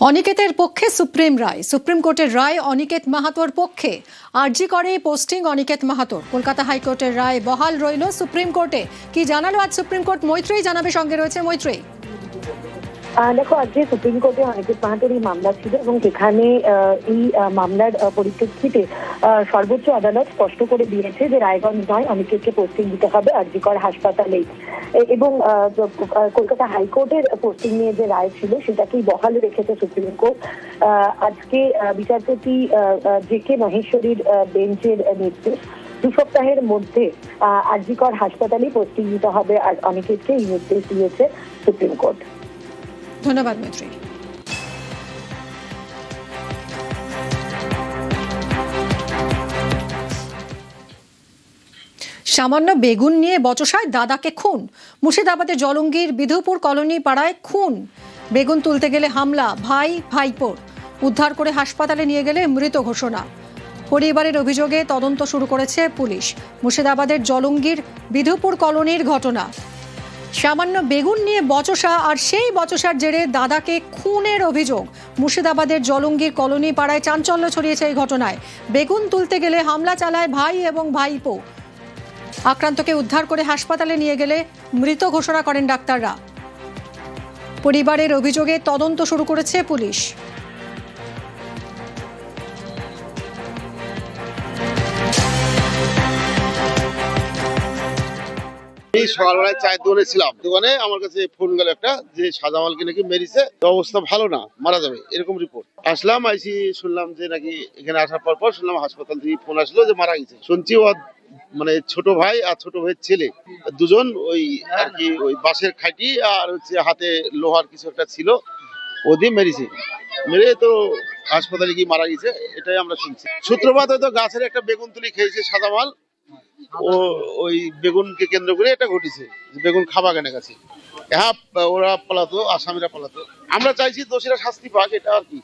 অনিকেতের পক্ষে সুপ্রিম রায়। সুপ্রিম কোর্টের রায় অনিকেত মাহাতোর পক্ষে। আর্জি করে পোস্টিং অনিকেত মাহাতোর। কলকাতা হাইকোর্টের রায় বহাল রইল সুপ্রিম কোর্টে। কি জানালো আজ সুপ্রিম কোর্ট? মৈত্রেই জানাবে সঙ্গে রয়েছে মৈত্রেই আহ, দেখো, আজকে সুপ্রিম কোর্টে অনিকেত মাহাতোর এই মামলা ছিল এবং সেখানে এই মামলার পরিপ্রেক্ষিতে সর্বোচ্চ আদালত স্পষ্ট করে দিয়েছে যে রায়গঞ্জ নয় অনিকেতকে পোস্টিং দিতে হবে আরজিকর হাসপাতালেই এবং কলকাতা হাইকোর্টের পোস্টিং নিয়ে যে রায় ছিল, সেটাকেই বহাল রেখেছে সুপ্রিম কোর্ট আজকে বিচারপতি জে কে মহেশ্বরীর বেঞ্চের নির্দেশ দু সপ্তাহের মধ্যে আরজিকর হাসপাতালেই পোস্টিং দিতে হবে আর অনিকেতকে এই নির্দেশ দিয়েছে সুপ্রিম কোর্ট ধন্যবাদ, মৈত্রী। সামান্য বেগুন নিয়ে বচসায় দাদাকে খুন। মুর্শিদাবাদের জলঙ্গির বিধুপুর কলোনি পাড়ায় খুন। বেগুন তুলতে গেলে হামলা, ভাই, ভাইপোর। উদ্ধার করে হাসপাতালে নিয়ে গেলে মৃত ঘোষণা। পরিবারের অভিযোগে তদন্ত শুরু করেছে পুলিশ। মুর্শিদাবাদের জলঙ্গির বিধুপুর কলোনির ঘটনা। সামান্য বেগুন নিয়ে বচসা, আর সেই বচসার জেরে দাদাকে খুনের অভিযোগ। মুর্শিদাবাদের জলঙ্গির কলোনি পাড়ায় চাঞ্চল্য ছড়িয়েছে এই ঘটনায়। বেগুন তুলতে গেলে হামলা চালায় ভাই এবং ভাইপো। আক্রান্তকে উদ্ধার করে হাসপাতালে নিয়ে গেলে মৃত ঘোষণা করেন ডাক্তাররা। পরিবারের অভিযোগে তদন্ত শুরু করেছে পুলিশ। সকালবেলায় চায়ের দোকানে ছিলাম। দোকানে আমার কাছে ফোন গেল একটা যে সাজামালকে নাকি মেরেছে অবস্থা ভালো না, মারা যাবে, এরকম রিপোর্ট আসলাম, আইসি শুনলাম যে নাকি এখানে আসার পর পর শুনলাম হাসপাতাল থেকে ফোন আসলো যে মারা গেছে। শুনছি ও মানে ছোট ভাই আর ছোট ভাইয়ের ছেলে, দুজন ওই আর কি ওই বাঁশের খাইটি আর হচ্ছে হাতে লোহার কিছু একটা ছিল, ও দিয়ে মেরেছে। মেরে তো হাসপাতালে গিয়ে মারা গেছে, এটাই আমরা শুনছি। সূত্রপাত হয়তো গাছের একটা বেগুন তুলি খেয়েছে সাদা মাল ও ওই বেগুনকে কেন্দ্র করে এটা ঘটেছে বেগুন খাবা কেনে কাছে। হ্যাঁ ওরা পালাতো আসামিরা পালাতো আমরা চাইছি দোষীরা শাস্তি পাক, এটা আর কি।